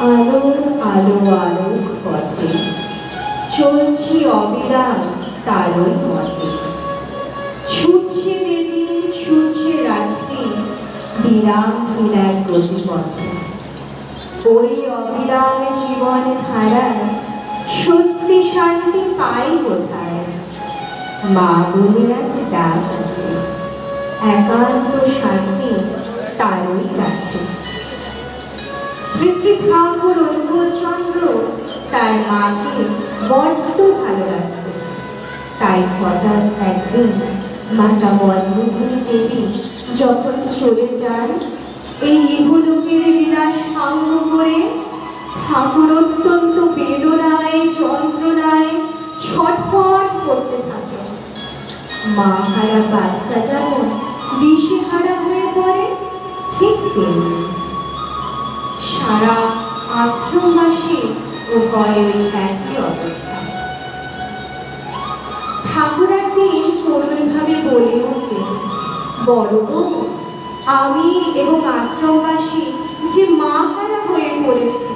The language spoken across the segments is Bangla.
আলোর আলো আলো পথে। চলছি অবিরাম তারই মতে ছুটছে দিন ছুটছে রাত্রি, বিরাম বিরাম গতিপথে। ওই অবিরাম জীবন ধারায় স্বস্তি শান্তি পাই কোথায়? মা বলে এক ডাক আছে। একান্ত শান্তি তারই কাছে। শ্রী শ্রী ঠাকুর অনুকূলচন্দ্র তার মাকে বড্ড ভালোবাসত। তাই হঠাৎ একদিন মাতা বর্ণভূমি দেবী যখন চলে যান, এই ইহলোকের বিলাস সাঙ্গ করে ঠাকুর অত্যন্ত বেদনায়, যন্ত্রণায় ছটফট করতে থাকে। মা হারা বাচ্চা যেমন দিশেহারা হয়ে পড়ে, ঠিক তেমনি সারা আশ্রমবাসী ও ওই একই অবস্থা। ঠাকুর একদিন করুণভাবে বলে উঠলেন, বড় আমি এবং আশ্রমবাসী যে মা হারা হয়ে পড়েছি,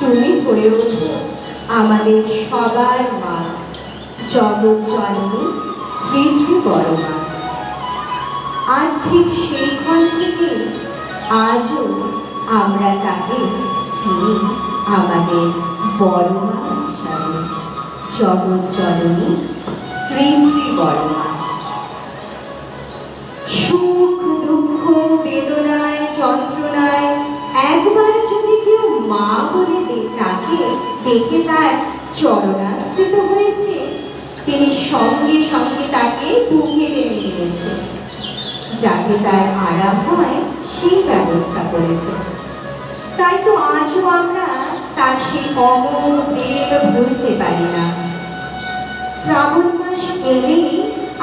তুমি হয়ে ওঠো আমাদের সবার মা। জগৎ জননী শ্রী শ্রী বড় মা। আর ঠিক সেইখান থেকে আজও আমরা তাকে চিনি আমাদের বড় মা হিসাবে জগৎ শ্রী শ্রী বড় মা। সুখ, দুঃখ, বেদনায়, যন্ত্রণায় একবার যদি কেউ মা বলে তাকে দেখে তার চরণাশ্রিত হয়েছে, তিনি সঙ্গে সঙ্গে তাকে বুকে টেনে নিয়েছে। যাকে তার আরাম হয়, সেই ব্যবস্থা করেছে। আজও আমরা তার সেই অমোঘ প্রেম ভুলতে পারি না। শ্রাবণ মাস এলেই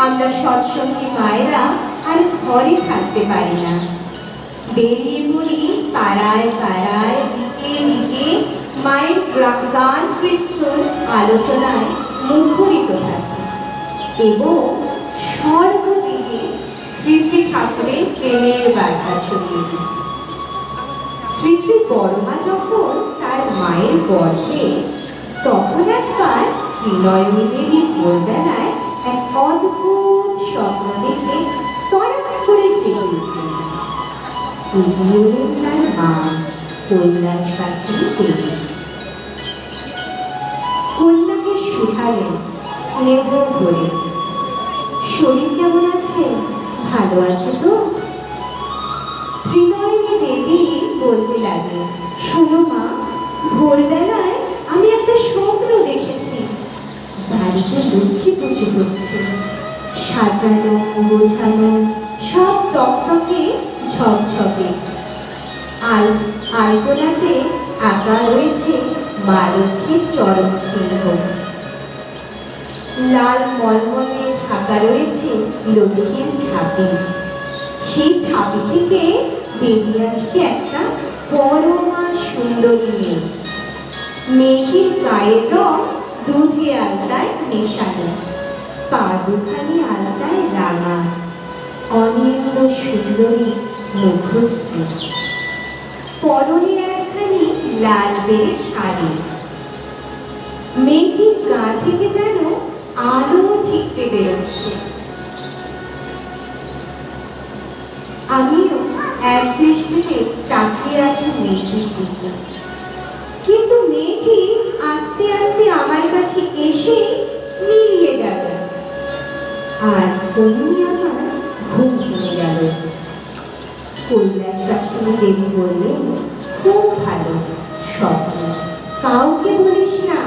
আমরা সৎসঙ্গী মায়েরা আর ঘরে থাকতে পারি না। বেরিয়ে পড়ি পাড়ায় পাড়ায়, দিকে দিকে মায়ের গান কীর্তন আলোচনায় মুখরিত থাকে এবং সর্বদিকে শ্রী শ্রী ঠাকুরের প্রেমের বার্তা ছড়িয়ে দিই শ্রী শ্রী বড়মা যখন তার মায়ের গর্ভে, তখন একবার ত্রিনয়নী দেবী ভোরবেলায় এক অদ্ভুত স্বপ্ন দেখে তড়াৎ করে তার মা, কৈলাসবাসী দেবী। কন্যাকে শুধালেন, স্নেহ করে। শরীর কেমন আছে? ভালো আছে তো? শোনো মা, ভোরবেলায় আমি একটা স্বপ্ন দেখেছি। বাড়িতে লক্ষ্মী পুজো হচ্ছে। সাজানো, গোছানো, সব টকটকে ঝকঝকে। আল, আলপনাতে আঁকা রয়েছে মা লক্ষ্মীর চরণ চিহ্ন। লাল মলমলে ঢাকা রয়েছে লক্ষ্মীর ছাপি সেই ছাপি থেকে বেরিয়ে আসছে একটা পরমা সুন্দরী মেয়ে। মেয়েটির গায়ের রং দুধে আলতায় মেশানো। পা দুখানি আলতায় রাঙা। অনিন্দ সুন্দরী মুখশ্রী। পরনে একখানি লাল বেড়ে শাড়ি। মেয়েটির গা থেকে যেন আলো ঠিকতে বেরোচ্ছে। আমিও এক তাকিয়ে আছি মেয়েটির দিকে। কিন্তু মেয়েটি আস্তে আস্তে আমার কাছে এসে মিলিয়ে গেল। আর অমনি আমার ঘুম ভেঙে গেল। কৈলাসবাসিনী দেবী বললেন, খুব ভালো, স্বপ্ন। কাউকে বলিস না।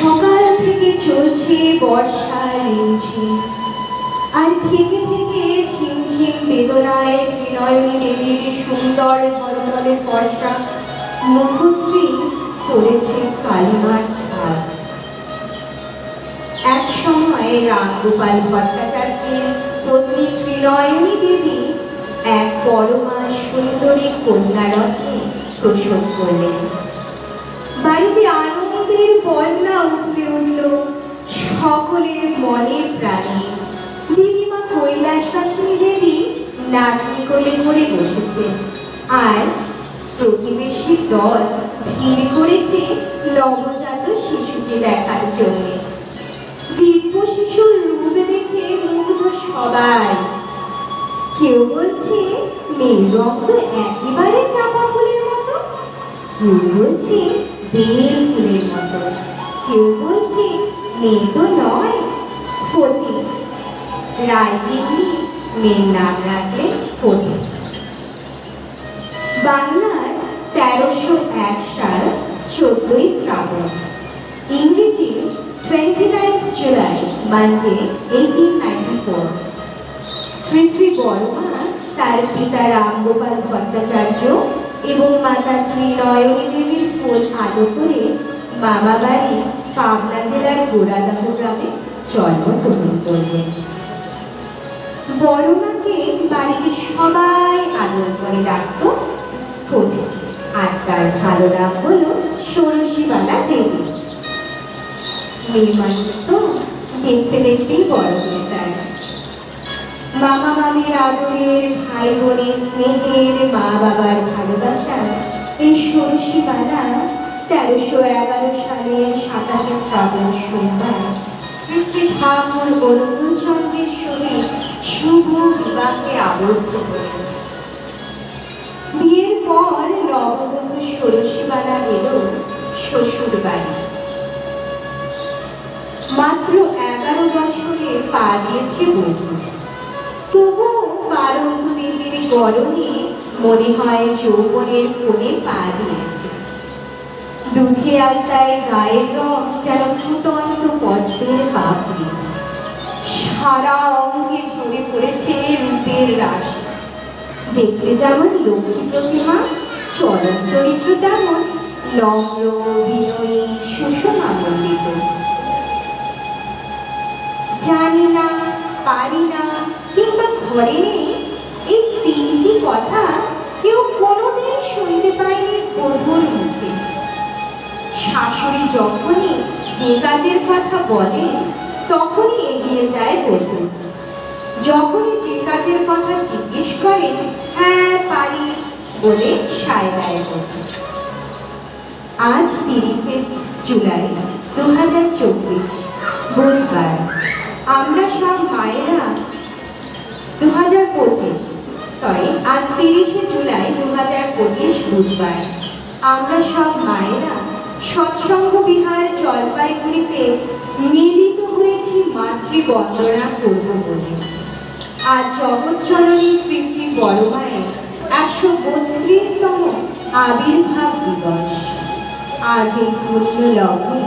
সকাল থেকে চলছে, বর্ষা রিমঝিম। আর থেকে থেকে বেদনায় ত্রিনয়নী দেবীর সুন্দর ঝলঝলে ফর্সা, মুখশ্রী করেছে কালিমার ছাদ এক সময় রামগোপাল ভট্টাচার্যের পত্নী ত্রিনয়নী দেবী এক পরমা সুন্দরী কন্যারত্নে প্রসব করলেন। বাড়িতে আনন্দের বন্যা উঠলে উঠল, সকলের মনে প্রাণে। দিদিমা কৈলাসবাসিনী দেবী নাতনি কোলে করে বসেছে। আর প্রতিবেশী দল ভিড় করেছে নবজাত শিশুকে দেখার জন্য। দিব্য শিশুর রূপ দেখে মুগ্ধ সবাই। কেউ বলছে মেয়ের রং তো একেবারে চাপা ফুলের মতো। কেউ বলছে, বেল ফুলের মতো। কেউ বলছে, মেয়ে তো নয়, স্ফটিক। রায় দিল্লি মেয়ের নাম রাখলেন ফটিক বাংলার তেরোশো এক সাল চোদ্দই শ্রাবণ। ইংরেজি twenty nine July Monday eighteen ninety four Shri Shri Barma, তার পিতা রামগোপাল ভট্টাচার্য এবং মাতা ত্রিনয়নী দেবীর ফুল আলো করে মামা বাড়ি পাবনা জেলার গোড়াদাহ গ্রামে জন্মগ্রহণ করলেন। বড়মাকে বাড়িতে সবাই আদর করে ডাকত ফটিক আর তার ভালো নাম হলো ষোড়শীবালা দেবী। মেয়ে মানুষ তো দেখতে দেখতেই বড় হয়ে যায়। মামা মামির আদরের, ভাই বোনের স্নেহের, মা বাবার ভালোবাসা এই ষোড়শীবালা তেরোশো এগারো সালের সাতাশে শ্রাবণ সোমবার শ্রী শ্রী ঠাকুর অনুকূল চন্দ্রের সঙ্গে শুভ আবদ্ধ বিয়ের পর নববধূ ষোড়শীবালা এলো শ্বশুর বাড়ি মাত্র এগারো বছরে পা দিয়েছে বধূ। তবুও বারঙ্গ দেবীর গরমে মনে হয় যৌবনের কোণে পা দিয়েছে। দুধে আলতায় গায়ের রং যেন ফুটন্ত পদ্মের পাপড়ি সারা অঙ্গে ঝরে পড়েছে রূপের রাশি। দেখতে যেমন লক্ষ্মী প্রতিমা চরণ চরিত্র তেমন নম্র বিনয়ী সুষমা মন্ডিত জানি না, পারি না, কিংবা ঘরে নেই, এই তিনটি কথা কেউ কোনোদিন শুনতে পায়নি বধুর মুখে। শাশুড়ি যখনই যে কাজের কথা বলে তখনই এগিয়ে যায় বধূ যখনই যে কাজের কথা জিজ্ঞেস করেন হ্যাঁ পারি, বলে সায় দেয় বধূ আজ তিরিশে জুলাই দু হাজার চব্বিশ বুধবার আমরা সব মায়েরা দু হাজার পঁচিশ সরি আজ তিরিশে জুলাই দু হাজার পঁচিশ বুধবার। আমরা সব মায়েরা সৎসঙ্গ বিহার জলপাইগুড়িতে মিলিত হয়েছি মাতৃবন্দনা করব বলে আজ জগৎজননী শ্রী শ্রী বড় মায়ের একশো বত্রিশতম আবির্ভাব দিবস। আজ এই পূর্ণ লগ্নে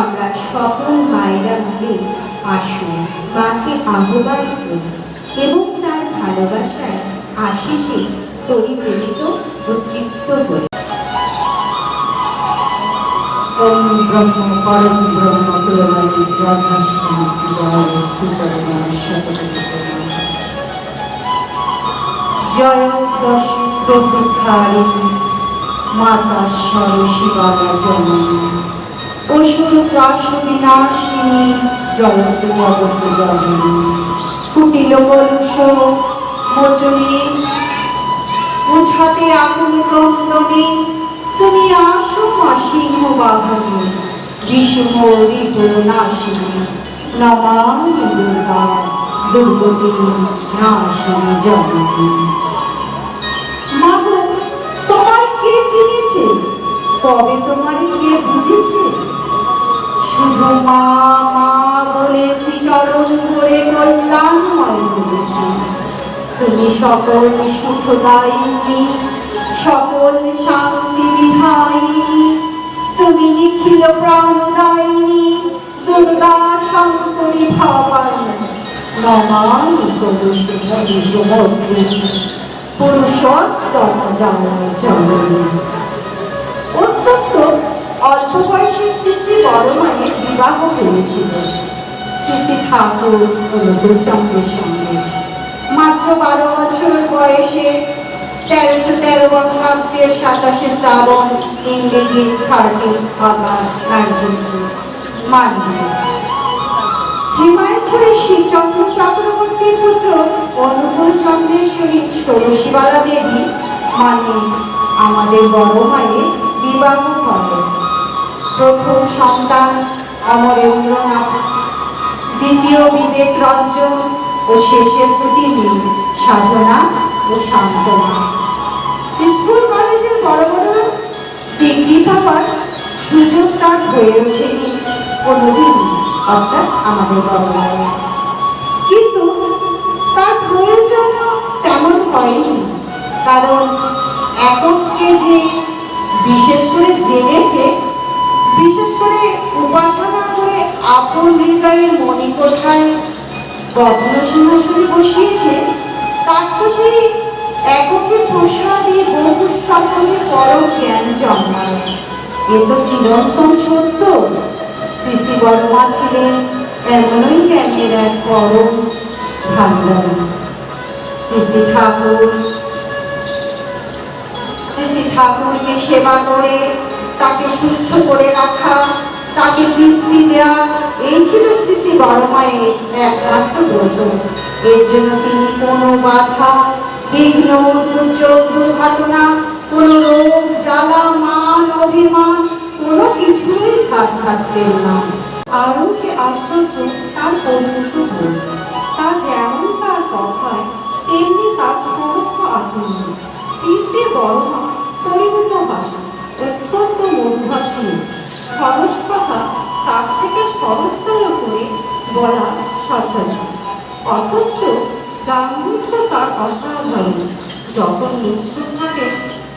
আমরা সকল মায়েরা মিলে আসুন, মাকে আহ্বান করি এবং তার ভালোবাসায় আশিসে পরিপ্রেরিত ও তৃপ্ত করি ওম ব্রহ্ম, পরম ব্রহ্ম পুরবাণী ব্রহ্মস্বামী শিবায় সুচরণ শতকোটি জয় দশ প্রভুধারিণী মাতা সরশিবালা জননী। অসুর ত্রাস বিনাশিনী জগত জগত জননী। কুটিল কলুষ, মোচনী বুঝাতে আকুল ক্রন্দনে তুমি আসো মা সিংহ বাহনে নাশিনী নমামি দুর্গা, দুর্গতি নাশিনী জননী মা তোমার কে চিনেছে? তবে তোমারে কে বুঝেছে? শুধু মা মা বলে শ্রীচরণ করে কল্যাণময় হয়েছে তুমি সকল সুখদায়িনী, সকল শান্তি বিধায়িনী তুমি নিখিল প্রাণদায়িনী দুর্গা শঙ্করী ভবানী অত্যন্ত অল্প বয়সে শ্রী শ্রী বড় বিবাহ হয়েছিল শ্রী শ্রী ঠাকুর অনুকূলচন্দ্রের সঙ্গে মাত্র বারো বছর বয়সে তেরোশো তেরো বঙ্গাব্দের সাতাশে শ্রাবণ, ইংরেজি থার্টি আগস্ট নাইনটিন সিক্স মানবে হিমায়তপুরের শ্রীচন্দ্র চক্রবর্তীর পুত্র অনুকূল চন্দ্রের সহিত ষোড়শীবালা দেবী মানে আমাদের বড় মায়ের বিবাহ ঘটে প্রথম সন্তান অমরেন্দ্রনাথ, দ্বিতীয় বিবেক রঞ্জন ও শেষের দুটি সাধনা ও সান্ত্বনা স্কুল কলেজের বড় বড় ডিগ্রি পাওয়ার সুযোগ তার হয়ে ওঠেনি। কোনোদিন অর্থাৎ আমাদের বড়মায়ের কিন্তু তার প্রয়োজন তেমন হয়নি। কারণ এককে যে বিশেষ করে জেনেছে, বিশেষ করে উপাসনা করে আপন হৃদয়ের মণিকোঠায় রত্ন সিংহাসনে বসিয়েছে তার তো সেই এককে প্রসাদে বহু সম্বন্ধে পরম জ্ঞান জন্মায়। এ তো চিরন্তন সত্য। শ্রী বর্মা ছিলেন এমনই জ্ঞানের এক পরম ভান্ডারী শ্রী ঠাকুর শ্রী ঠাকুরকে সেবা করে, তাকে সুস্থ করে রাখা, তাকে তৃপ্তি দেওয়া এই ছিল শ্রী শ্রী বড় একমাত্র ব্রত। এর জন্য তিনি কোনো বাধা বিঘ্ন দুর্যোগ দুর্ঘটনা কোনো রোগ, জ্বালা, মান, অভিমান, কোনো কিছুই ধার থাকতেন না। আরও যে আশ্চর্য, তার পরিণত তা যেমন তার কথায়, তেমনি তার সমস্ত আচরণ। শ্রী শ্রী বড়মা পরিপূর্ণ ভাষা, অত্যন্ত মধুভাষী। সরস কথা তার থেকে সরস্তর করে বলা সচরাচর অথচ গাম্ভীর্য তার অসাধারণ যখন নিশ্চুপ থাকে,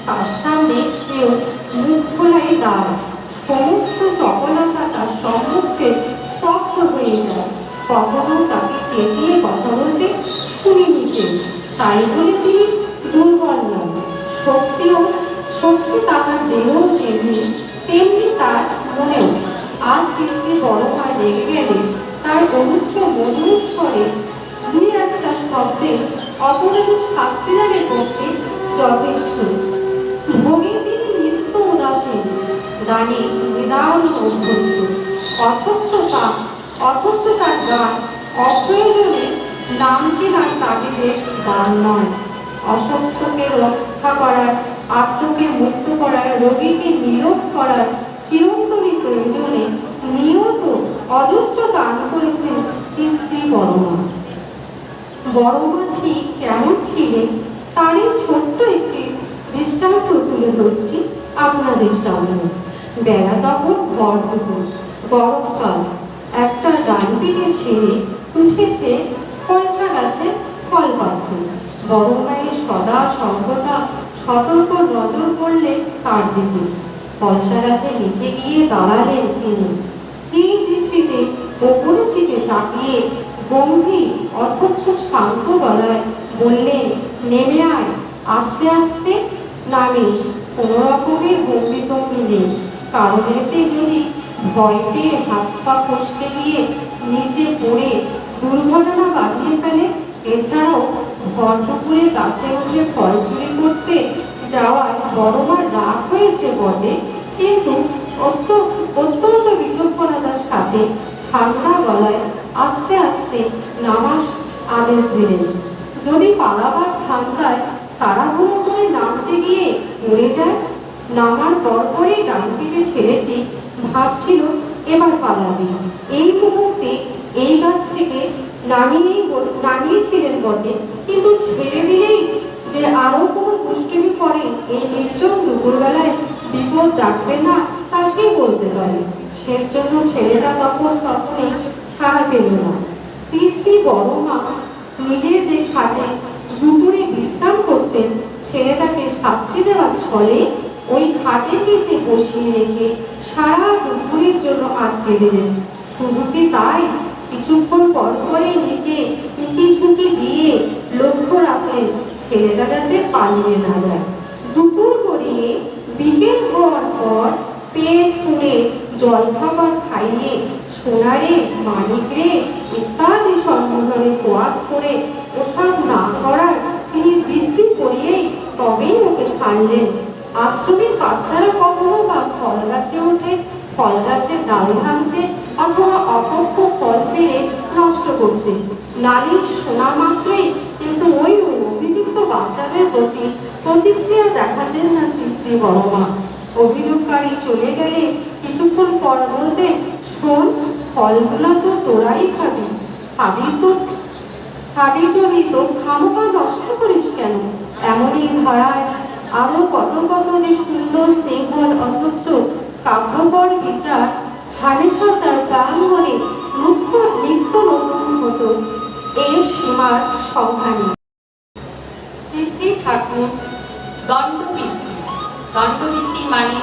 তার সামনে কেউ মুখ খোলাই দাঁড়ায়। সমস্ত সফলতা তার সম্মুখে স্তব্ধ হয়ে যায়। কখনো তাকে চেঁচিয়ে কথা বলতে শুনিনি কেউ তাই বলে তিনি দুর্বল নন। শক্তিও, শক্তি তাহার দেহ যেমনি তেমনি তার মনেও। শ্রী শ্রী বড় ভাই রেগে গেলে, তার অনুষ্ঠ মধুর স্বরে শব্দে অপরাধের শাস্তিদারের পক্ষে যথেষ্ট। ভোগের তিনি নিত্য উদাসীন গানে নিদারুণ অভ্যস্ত। অথচ গান অপ্রয়োজনে নাম কেনার তাগিদে গান নয়। অসত্যকে রক্ষা করার, আত্মকে মুক্ত করার, রোগীকে নিরোধ করার চিরন্তনী প্রয়োজনে নিয়ত অজস্র দান করেছেন শ্রী বড়মা বড়মা ঠিক কেমন ছিলেন তারই ছোট্ট একটি দৃষ্টান্ত তুলে ধরছি আপনাদের সামনে বেলা তখন দুপুর, গরমকাল। একটা ডানপিটে ছেড়ে উঠেছে কলসা গাছে ফল পাত্র। বড় মায়ের সদা সর্বদা সতর্ক নজর পড়লে তার দিকে। কলসা গাছে নিচে গিয়ে দাঁড়ালেন তিনি। স্থির দৃষ্টিতে ওপরের দিকে তাকিয়ে গম্ভীর, অথচ শান্ত গলায় বললেন, নেমে আয়, আস্তে আস্তে নামিস, কোনো রকমের গম্ভীতম্বি নেই কারণ এতে যদি ভয় পেয়ে হাত পা ফসকে গিয়ে নিচে পড়ে দুর্ঘটনা বাঁধিয়ে ফেলে, এছাড়াও ভরপুকুরে গাছে উঠে ফল চুরি করতে যাওয়ার বড়মার রাগ হয়েছে বটে। কিন্তু অত্য- অত্যন্ত বিচক্ষণতার সাথে ঠান্ডা গলায় আস্তে আস্তে নামার আদেশ দিলেন। যদি পালাবার ঠান্ডায় তাড়াহুড়ো করে নামতে গিয়ে পড়ে যায়, নামার পরপরই ডান পিঠে ছেলেটি ভাবছিল, এবার পালাবে। এই মুহূর্তে এই গাছ থেকে নামিয়েই নামিয়েছিলেন বটে। কিন্তু ছেড়ে দিলেই যে আরও কোনো দুষ্টুমি করে এই নির্জন দুপুরবেলায় বিপদ ডাকবে না তাকে বলতে পারে। সের জন্য ছেলেটা তখন তখনই ছাড়া পেল না। শ্রী শ্রী বড় মা নিজে যে খাটে দুপুরে বিশ্রাম করতেন, ছেলেটাকে শাস্তি দেওয়ার ছলে ওই খাটের নিচে বসিয়ে রেখে সারা দুপুরের জন্য আটকে দিলেন শুধু তাই? কিছুক্ষণ পর পরে নিচে উঁকি ঝুঁকি দিয়ে লক্ষ্য রাখলেন, ছেলেটা যাতে পালিয়ে না যায়। দুপুর গড়িয়ে বিকেল হওয়ার পর পেট ফুলে জল খাবার খাইয়ে সোনারে মানিক রে ইত্যাদি সম্বোধনে কোয়াজ করে ওসব না করার তিনি দিব্যি করিয়েই তবেই ওকে ছাড়লেন। আশ্রমের বাচ্চারা কখনো বা ফল গাছে ওঠে, ফল গাছের ডাল ভাঙছে অথবা অপক্ষ ফল পেরে নষ্ট করছে। নারীর শোনা মাত্রই কিন্তু ওই অভিযুক্ত বাচ্চাদের প্রতি প্রতিক্রিয়া দেখাতেন না শ্রী শ্রী বড়মা। অভিযোগকারী চলে গেলে কিছুক্ষণ পর বলতে শোন ফলগুলো তো তোরাই খাবি। খাবি তো খাবি যদি তো খামোখা নষ্ট করিস কেন? এমনই ধারায় আরও কত কত যে সুন্দর স্নেহল অথচ কাব্যকর বিচার হামেশা তার প্রাঙ্গণে নিত্য নিত্য নতুন হতো। এর সীমার সংখ্যা নেই শ্রী শ্রী ঠাকুর দণ্ডবৃত্তি দণ্ডবৃত্তি মানে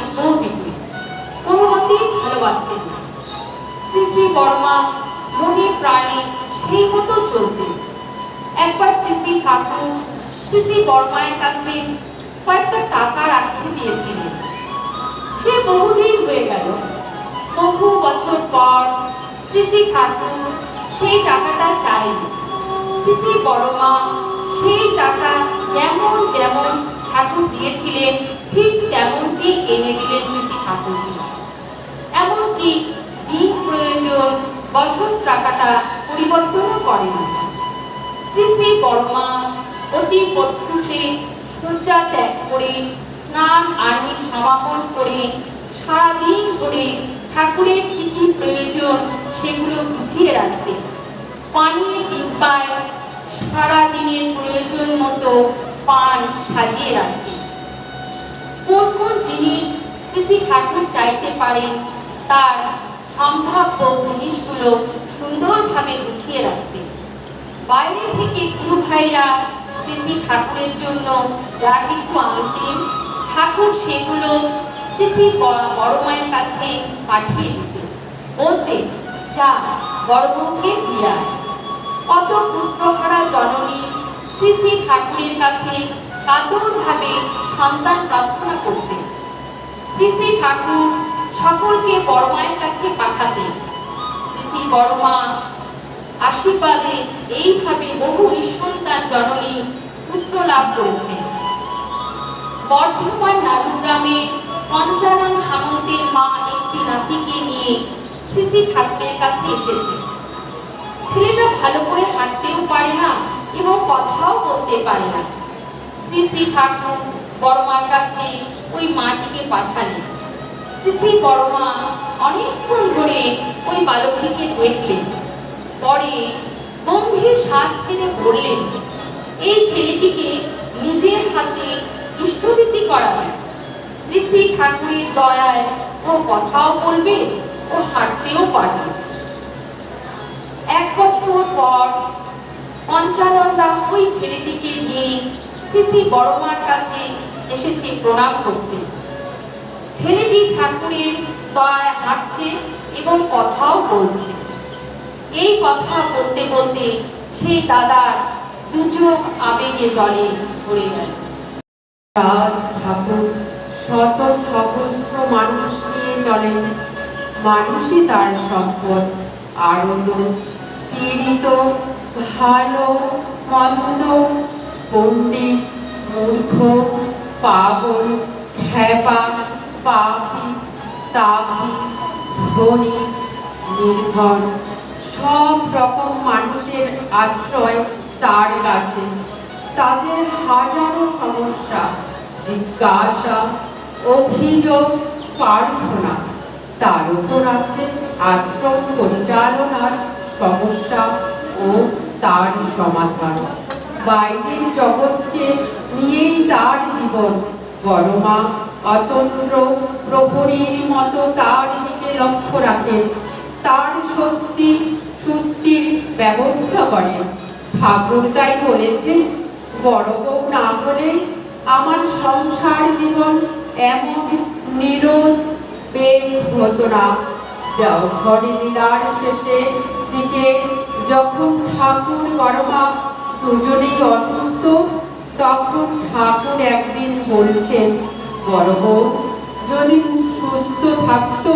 কোনো মতেই ভালোবাসতেন শ্রী শ্রী বর্মা মনে প্রাণে সেই মতো চলতেন একবার শ্রী শ্রী ঠাকুর শ্রী শ্রী বর্মায়ের কাছে কয়েকটা টাকা রাখতে দিয়েছিলেন। সে বহুদিন হয়ে গেল। বহু বছর পর শ্রী শ্রী ঠাকুর সেই টাকাটা চাইলেন। সিসি বড়মা সেই টাকা যেমন যেমন ঠাকুর দিয়েছিলেন, ঠিক তেমনটি এনে দিলেন সিসি ঠাকুরকে এমনকি বসত টাকাটা পরিবর্তনও করেন শ্রী শ্রী বড়মা অতি প্রত্যুষে শয্যা ত্যাগ করে স্নান আর্নি সমাপন করে সারাদিন ধরে ঠাকুরের কি কি প্রয়োজন সেগুলো গুছিয়ে রাখতেন পানির ডিব্বায় সারা দিনের প্রয়োজন মতো পান সাজিয়ে রাখতেন কোন কোন জিনিস শ্রী শ্রী ঠাকুর চাইতে পারেন তার সম্ভাব্য জিনিসগুলো সুন্দরভাবে গুছিয়ে রাখতে বাইরে থেকে গুরু ভাইরা সিসি ঠাকুরের জন্য যা কিছু আনতেন ঠাকুর সেগুলো ব- বড় মায়ের কাছে পাঠিয়ে দিতেন বলতে যা বড় বউকে দিয়ে। কত পুত্রহারা জননী শ্রী ঠাকুরের কাছে কাতরভাবে সন্তান প্রার্থনা করতেন শ্রী শ্রী ঠাকুর সকলকে বড় মায়ের কাছে পাঠাতে। শ্রী শ্রী বড় মা, আশীর্বাদে এইভাবে বহু নিঃসন্তান জননী পুত্র লাভ করেছে বর্ধমান নাদুগ্রামে পঞ্চানন সামন্তের মা একটি নাতিকে নিয়ে শ্রী ঠাকুরের কাছে এসেছে। ছেলেটা ভালো করে হাঁটতেও পারে না এবং কথাও বলতে পারে না। শ্রী শ্রী ঠাকুর বড়মার কাছে ওই মাটিকে পাঠালেন। শ্রী শ্রী বড়মা অনেকক্ষণ ধরে ওই বালকটিকে দেখলেন। পরে গম্ভীর শ্বাস ছেড়ে বললেন, এই ছেলেটিকে নিজের হাতে দুষ্টবৃত্তি করা হয়। শ্রী শ্রী ঠাকুরের দয়ায় ও কথাও বলবে ও হাঁটতেও পারবে। এক বছর পর পঞ্চানন্দা ওই ছেলেটিকে নিয়ে শ্রী শ্রী বড়মার কাছে এসেছে প্রণাম করতে। ছেলেটি ঠাকুরের দয়ায় হাঁটছে এবং কথাও বলছে। এই কথা বলতে বলতে সেই দাদার দুচোখ আবেগে জলে ভরে গেল। ঠাকুর শত সহস্র মানুষ নিয়ে চলেন মানুষই তার সম্পদ, আনন্দ, পীড়িত, ভালো, মন্দ, পণ্ডিত, মূর্খ, পাগল, খ্যাপা পাপি, তাপি, ধনী নির্ভর সব রকম মানুষের আশ্রয় তার কাছে। তাদের হাজারো সমস্যা, জিজ্ঞাসা, অভিযোগ, প্রার্থনা। তার উপর আছে আশ্রম পরিচালনার সমস্যা ও তার সমাধান। বাইরের জগৎকে নিয়েই তার জীবন। বড়মা অতন্ত্র প্রহরীর মতো তার দিকে লক্ষ্য রাখেন তার স্বস্তি সুস্থির ব্যবস্থা করে। ঠাকুর তাই বলেছেন বড় বউ না হলে আমার সংসার জীবন এমন নিরোধ বেগ হতো না। ঘরে লীলার শেষে দিকে, যখন ঠাকুর বড়মা দুজনেই অসুস্থ, তখন ঠাকুর একদিন বলছেন বড় বউ যদি সুস্থ থাকতো,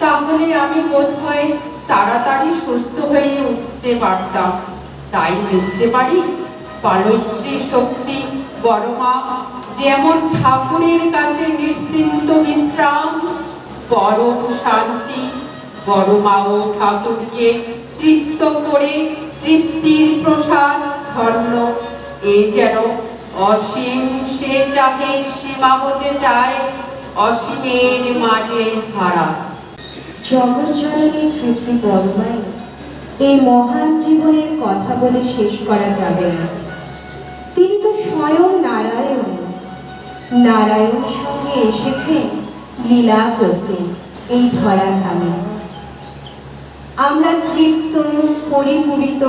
তাহলে আমি বোধহয় তাড়াতাড়ি সুস্থ হয়ে উঠতে পারতাম। তাই বুঝতে পারি পালত্রী শক্তি বড় মা যেমন ঠাকুরের কাছে নিশ্চিন্ত বিশ্রাম, পরম শান্তি বড় মা ও ঠাকুরকে তৃপ্ত করে তৃপ্তির প্রসাদ ধন্য। এ যেন অসীম সে যাকে সীমা হতে চায়, অসীমের মাঝে ধারা শ্রী শ্রী বড়মাই এই মহান জীবনের কথা বলে শেষ করা যাবে না। তিনি তো স্বয়ং নারায়ণ। নারায়ণ সঙ্গে এসেছে লীলা করতে এই ধরা ধামে আমরা তৃপ্ত, পরিপূরিত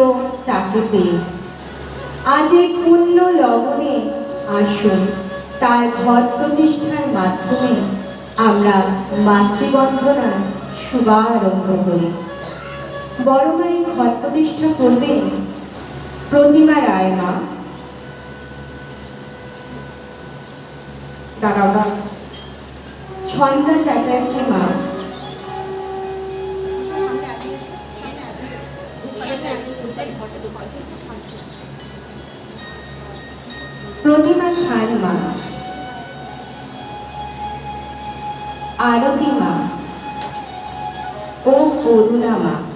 তাকে পেয়েছি। আজ এই পুণ্য আসুন। তার ঘর প্রতিষ্ঠার মাধ্যমে আমরা মাতৃবন্ধনার শুভারম্ভ করি। বড় মায়ের ঘর প্রতিষ্ঠা করবেন প্রতিমা রায় মা। দাঁড়াবা ছন্দা চ্যাটার্জি মা। প্রতিমা খান মা। আরতি মা। ও করুণা মা।